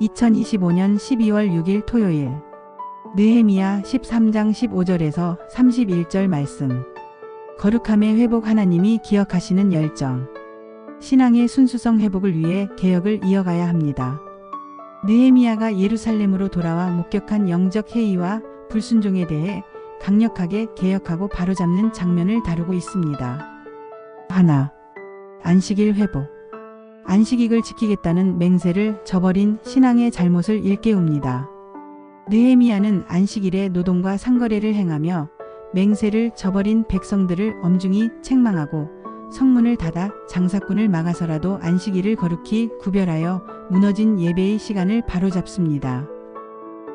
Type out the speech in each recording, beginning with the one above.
2025년 12월 6일 토요일 느헤미야 13장 15절에서 31절 말씀 거룩함의 회복 하나님이 기억하시는 열정 신앙의 순수성 회복을 위해 개혁을 이어가야 합니다. 느헤미야가 예루살렘으로 돌아와 목격한 영적 해이와 불순종에 대해 강력하게 개혁하고 바로잡는 장면을 다루고 있습니다. 하나 안식일 회복 안식일을 지키겠다는 맹세를 저버린 신앙의 잘못을 일깨웁니다. 느헤미야는 안식일에 노동과 상거래를 행하며 맹세를 저버린 백성들을 엄중히 책망하고 성문을 닫아 장사꾼을 막아서라도 안식일을 거룩히 구별하여 무너진 예배의 시간을 바로잡습니다.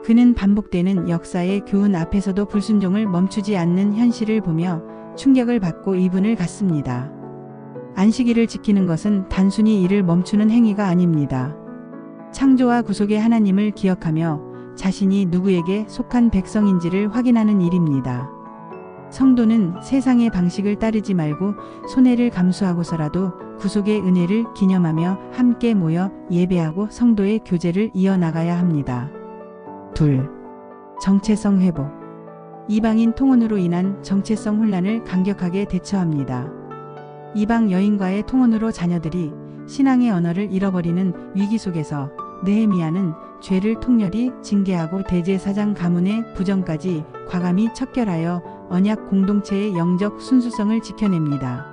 그는 반복되는 역사의 교훈 앞에서도 불순종을 멈추지 않는 현실을 보며 충격을 받고 이분을 갖습니다. 안식일을 지키는 것은 단순히 일을 멈추는 행위가 아닙니다. 창조와 구속의 하나님을 기억하며 자신이 누구에게 속한 백성인지를 확인하는 일입니다. 성도는 세상의 방식을 따르지 말고 손해를 감수하고서라도 구속의 은혜를 기념하며 함께 모여 예배하고 성도의 교제를 이어나가야 합니다. 둘. 정체성 회복. 이방인 통혼으로 인한 정체성 혼란을 강력하게 대처합니다. 이방 여인과의 통혼으로 자녀들이 신앙의 언어를 잃어버리는 위기 속에서 느헤미야는 죄를 통렬히 징계하고 대제사장 가문의 부정까지 과감히 척결하여 언약 공동체의 영적 순수성을 지켜냅니다.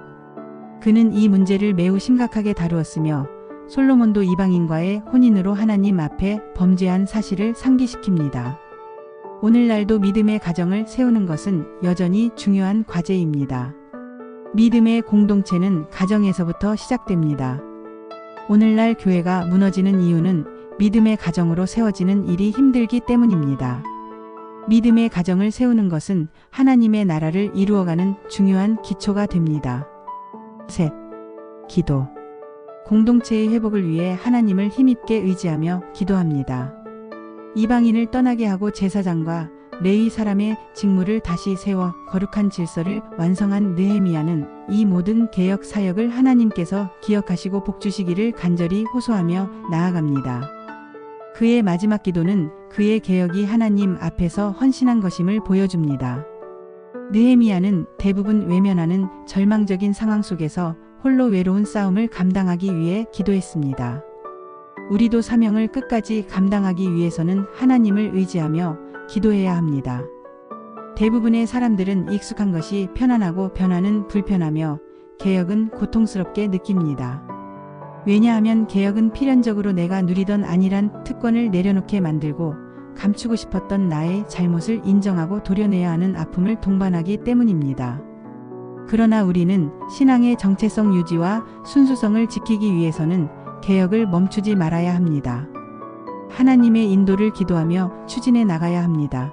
그는 이 문제를 매우 심각하게 다루었으며 솔로몬도 이방인과의 혼인으로 하나님 앞에 범죄한 사실을 상기시킵니다. 오늘날도 믿음의 가정을 세우는 것은 여전히 중요한 과제입니다. 믿음의 공동체는 가정에서부터 시작됩니다. 오늘날 교회가 무너지는 이유는 믿음의 가정으로 세워지는 일이 힘들기 때문입니다. 믿음의 가정을 세우는 것은 하나님의 나라를 이루어가는 중요한 기초가 됩니다. 셋. 기도. 공동체의 회복을 위해 하나님을 힘입게 의지하며 기도합니다. 이방인을 떠나게 하고 제사장과 레위 사람의 직무를 다시 세워 거룩한 질서를 완성한 느헤미야는 이 모든 개혁 사역을 하나님께서 기억하시고 복주시기를 간절히 호소하며 나아갑니다. 그의 마지막 기도는 그의 개혁이 하나님 앞에서 헌신한 것임을 보여줍니다. 느헤미야는 대부분 외면하는 절망적인 상황 속에서 홀로 외로운 싸움을 감당하기 위해 기도했습니다. 우리도 사명을 끝까지 감당하기 위해서는 하나님을 의지하며 기도해야 합니다. 대부분의 사람들은 익숙한 것이 편안하고 변화는 불편하며 개혁은 고통스럽게 느낍니다. 왜냐하면 개혁은 필연적으로 내가 누리던 안일한 특권을 내려놓게 만들고 감추고 싶었던 나의 잘못을 인정하고 도려내야 하는 아픔을 동반하기 때문입니다. 그러나 우리는 신앙의 정체성 유지와 순수성을 지키기 위해서는 개혁을 멈추지 말아야 합니다. 하나님의 인도를 기도하며 추진해 나가야 합니다.